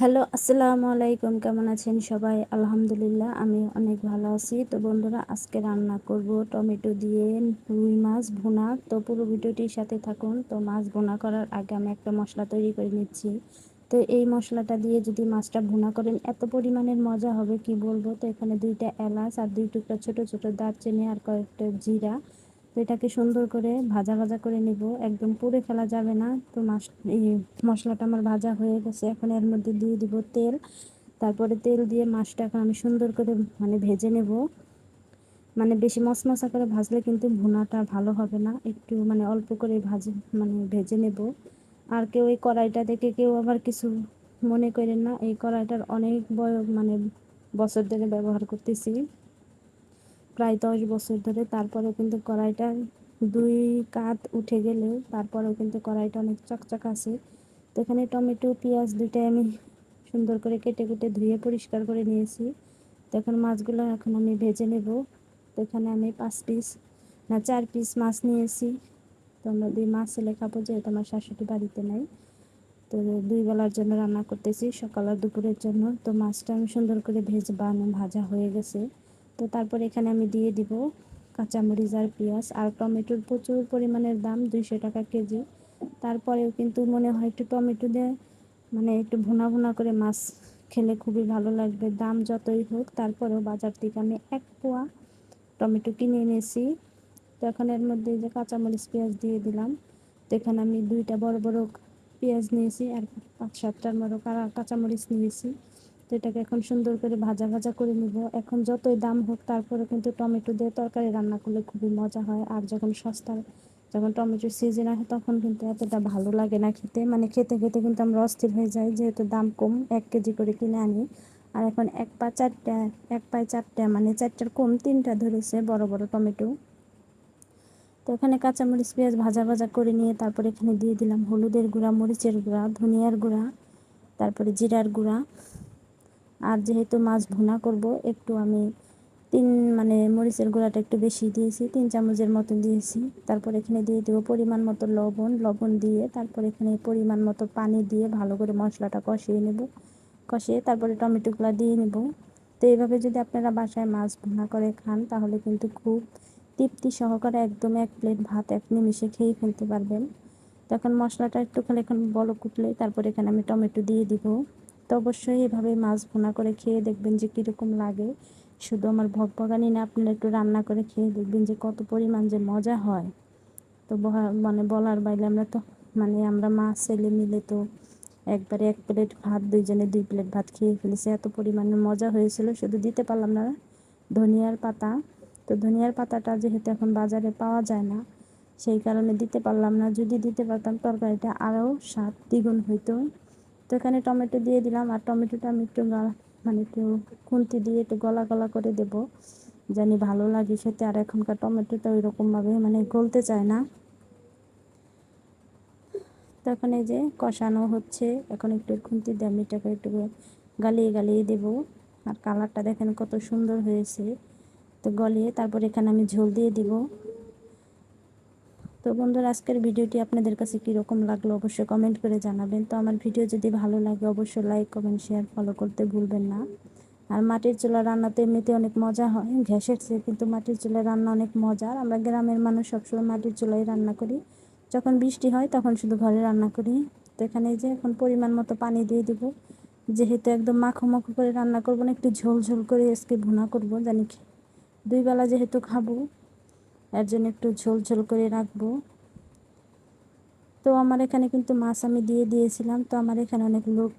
Hello, আসসালামু আলাইকুম। কেমন আছেন সবাই? আলহামদুলিল্লাহ, আমি অনেক ভালো আছি। তো বন্ধুরা, আজকে রান্না করব টমেটো দিয়ে রুই মাছ ভুনা। তো পুরো ভিডিওটির সাথে থাকুন। তো মাছ ভুনা করার আগে আমি একটা মশলা তৈরি করে নিচ্ছি। তো এই মশলাটা দিয়ে যদি মাছটা ভুনা করেন, এত পরিমাণের মজা হবে কি বলব? তো এখানে দুইটা এলাচ আর দুই টুকরা ছোট ছোট দারচিনি আর কয়েকটা জিরা। এটাকে সুন্দর করে ভাজা ভাজা করে নিব। একদম পুড়ে ফেলা যাবে না। তো মশলাটা আমার ভাজা হয়ে গেছে। এখন এর মধ্যে দিয়ে দিব তেল। তারপরে তেল দিয়ে মাছটা এখন আমি সুন্দর করে মানে ভেজে নেব। মানে বেশি মশমশা করে ভাজলে কিন্তু ভুনাটা ভালো হবে না। একটু মানে অল্প করে ভাজি মানে ভেজে নেব। আর কেউ এই কড়াইটা দেখে কেউ আবার কিছু মনে করেন না। এই কড়াইটার অনেক বয় মানে বছর ধরে ব্যবহার করতেছি। প্রায় দশ বছর ধরে তারপরেও কিন্তু কড়াইটা দুই কাত উঠে গেলেও তারপরেও কিন্তু কড়াইটা অনেক চকচক আছে। তো এখানে টমেটো, পেঁয়াজ দুইটাই আমি সুন্দর করে কেটে কেটে ধুয়ে পরিষ্কার করে নিয়েছি। তো এখন মাছগুলো এখন আমি ভেজে নেব। তো এখানে আমি পাঁচ পিস না, চার পিস মাছ নিয়েছি। তো আমরা দুই মাছ ছেলে খাব যেহেতু আমার শাশুড়ি বাড়িতে নাই। তো দুই বেলার জন্য রান্না করতেছি, সকাল আর দুপুরের জন্য। তো মাছটা আমি সুন্দর করে ভেজ বানো ভাজা হয়ে গেছে। তো তারপর এখানে আমি দিয়ে দিব কাঁচামরিচ আর পেঁয়াজ আর টমেটোর প্রচুর পরিমাণের দাম, দুইশো টাকা কেজি। তারপরেও কিন্তু মনে হয় একটু টমেটো দিয়ে মানে একটু ভুনা ভুনা করে মাছ খেলে খুবই ভালো লাগবে। দাম যতই হোক, তারপরেও বাজার থেকে আমি এক পোয়া টমেটো কিনে এনেছি। তো এখন এর মধ্যে যে কাঁচামরিচ, পেঁয়াজ দিয়ে দিলাম। তো এখানে আমি দুইটা বড় বড় পেঁয়াজ নিয়েছি, আর পাঁচ সাতটার মতো কাঁচামরিচ নিয়েছি। তো এটাকে এখন সুন্দর করে ভাজা ভাজা করে নিব। এখন যতই দাম হোক তারপরে কিন্তু টমেটো দিয়ে তরকারি রান্না করলে খুবই মজা হয়। আর যখন সস্তা যখন টমেটোর সিজন আসে, তখন কিন্তু এতটা ভালো লাগে না খেতে। মানে খেতে খেতে কিন্তু আমরা অস্থির হয়ে যাই, যেহেতু দাম কম, এক কেজি করে কিনে আনি। আর এখন এক পা চারটা, এক পায়ে চারটা মানে চারটার কম তিনটা ধরেছে বড় বড় টমেটো। তো এখানে কাঁচামরিচ, পেঁয়াজ ভাজা ভাজা করে নিয়ে তারপরে এখানে দিয়ে দিলাম হলুদের গুঁড়া, মরিচের গুঁড়া, ধনিয়ার গুঁড়া, তারপরে জিরার গুঁড়া। আর যেহেতু মাছ ভুনা করব, একটু আমি তিন মানে মরিচের গুঁড়াটা একটু বেশি দিয়েছি, তিন চামচের মতো দিয়েছি। তারপর এখানে দিয়ে দেবো পরিমাণ মতো লবণ লবণ দিয়ে তারপর এখানে পরিমাণ মতো পানি দিয়ে ভালো করে মশলাটা কষিয়ে নেব। কষিয়ে তারপরে টমেটোগুলো দিয়ে নেব। তো এইভাবে যদি আপনারা বাসায় মাছ ভুনা করে খান, তাহলে কিন্তু খুব তৃপ্তি সহকারে একদম এক প্লেট ভাত এক নিমিশে খেয়ে ফেলতে পারবেন। তখন মশলাটা একটু খালি এখন বলো কুটলে তারপর এখানে আমি টমেটো দিয়ে দিব। তো অবশ্যই এভাবে মাছ ভুনা করে খেয়ে দেখবেন যে কীরকম লাগে। শুধু আমার ভগবাগানি না, আপনারা একটু রান্না করে খেয়ে দেখবেন যে কত পরিমাণ যে মজা হয়। তো মানে বলার বাইরে আমরা তো মানে আমরা মা, ছেলে মিলে তো একবারে এক প্লেট ভাত, দুইজনে দুই প্লেট ভাত খেয়ে ফেলেছি। এত পরিমাণে মজা হয়েছিল, শুধু দিতে পারলাম না। ধনিয়ার পাতা, তো ধনিয়ার পাতাটা যেহেতু এখন বাজারে পাওয়া যায় না, সেই কারণে দিতে পারলাম না। যদি দিতে পারতাম তরকারিটা আরও স্বাদ দ্বিগুণ হইতো। তো এখানে টমেটো দিয়ে দিলাম, আর টমেটোটা আমি একটু মানে একটু খুন্তি দিয়ে একটু গলা গলা করে দেব, জানি ভালো লাগে সেতে আর এখনকার টমেটোটা ওই রকমভাবে মানে গলতে চায় না। তো এখন এই যে কষানো হচ্ছে, এখন একটু খুন্তি দিয়ে আমি এটাকে একটু গালিয়ে গালিয়ে দেব। আর কালারটা দেখেন কত সুন্দর হয়েছে। তো গলিয়ে তারপর এখানে আমি ঝোল দিয়ে দিব। তো বন্ধুরা, আজকের ভিডিওটি আপনাদের কাছে কীরকম লাগল অবশ্যই কমেন্ট করে জানাবেন। তো আমার ভিডিও যদি ভালো লাগে, অবশ্যই লাইক কমেন্ট শেয়ার ফলো করতে ভুলবেন না। আর মাটির চুলা রান্নাতে এমনিতে অনেক মজা হয়, গ্যাসের চেয়ে, কিন্তু মাটির চুলায় রান্না অনেক মজার। আমরা গ্রামের মানুষ সবসময় মাটির চুলায় রান্না করি। যখন বৃষ্টি হয়, তখন শুধু ঘরে রান্না করি। তো এখানে যে এখন পরিমাণ মতো পানি দিয়ে দিব। যেহেতু একদম মাখো মাখো করে রান্না করব না, একটু ঝোল ঝোল করে আজকে ভুনা করব। জানি দুই বেলা যেহেতু খাব এর জন্য একটু ঝোল ঝোল করে রাখব। তো আমার এখানে কিন্তু মাছ আমি দিয়ে দিয়েছিলাম, তো আমার এখানে অনেক লোক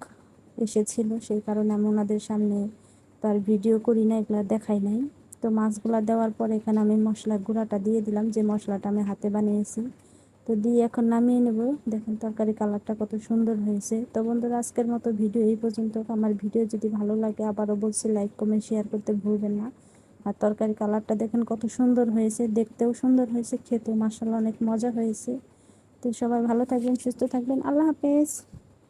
এসেছিল, সেই কারণে আমি ওনাদের সামনে তার ভিডিও করি না এগুলো দেখাই নাই। তো মাছগুলা দেওয়ার পর এখানে আমি মশলা গুঁড়াটা দিয়ে দিলাম, যে মশলাটা আমি হাতে বানিয়েছি। তো দিয়ে এখন নামিয়ে নেব। দেখেন তরকারি কালারটা কত সুন্দর হয়েছে। তো বন্ধুরা, আজকের মতো ভিডিও এই পর্যন্ত। আমার ভিডিও যদি ভালো লাগে আবারও বলছি, লাইক, কমেন্ট, শেয়ার করতে ভুলবেন না। আর তরকারি কালারটা দেখেন কত সুন্দর হয়েছে, দেখতেও সুন্দর হয়েছে, খেতেও মাসাল্লাহ অনেক মজা হয়েছে। তো সবাই ভালো থাকবেন, সুস্থ থাকবেন, আল্লাহ হাফেজ।